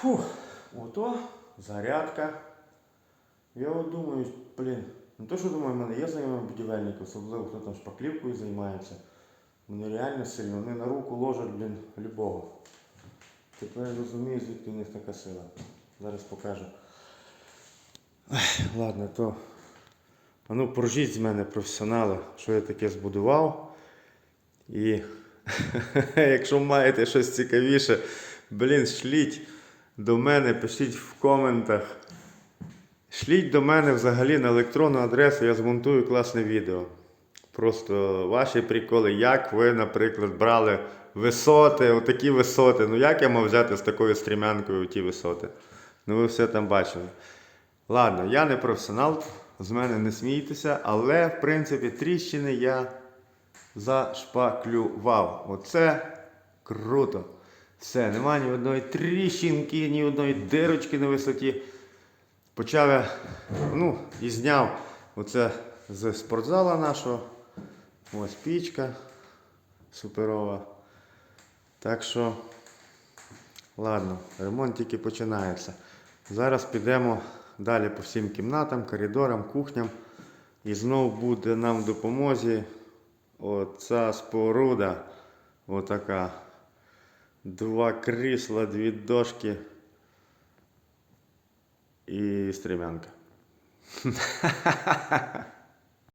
Фух, ото зарядка. Я от думаю, блін, не то, що думаю, в мене є знайомі будівельники, особливо хто там шпаклівкою займається. Вони реально сильно, вони на руку ложать, блін, любого. Тепер я розумію, звідки в них така сила. Зараз покажу. Ех, ладно, то. А ну поржіть з мене професіонали, що я таке збудував. І якщо маєте щось цікавіше, блін, шліть до мене, пишіть в коментах. Шліть до мене взагалі на електронну адресу, я змонтую класне відео. Просто ваші приколи, як ви, наприклад, брали висоти, отакі висоти. Ну як я мав взяти з такою стрімянкою ті висоти? Ну ви все там бачили. Ладно, я не професіонал, з мене не смійтеся, але в принципі тріщини я зашпаклював. Оце круто. Все, немає ні одної тріщинки, ні одної дирочки на висоті. Почав я, ну, і зняв оце з спортзала нашого. Ось пічка суперова. Так що, ладно, ремонт тільки починається. Зараз підемо далі по всім кімнатам, коридорам, кухням. І знов буде нам в допомозі оця споруда. Отака. Два крісла, дві дошки і стрімянка.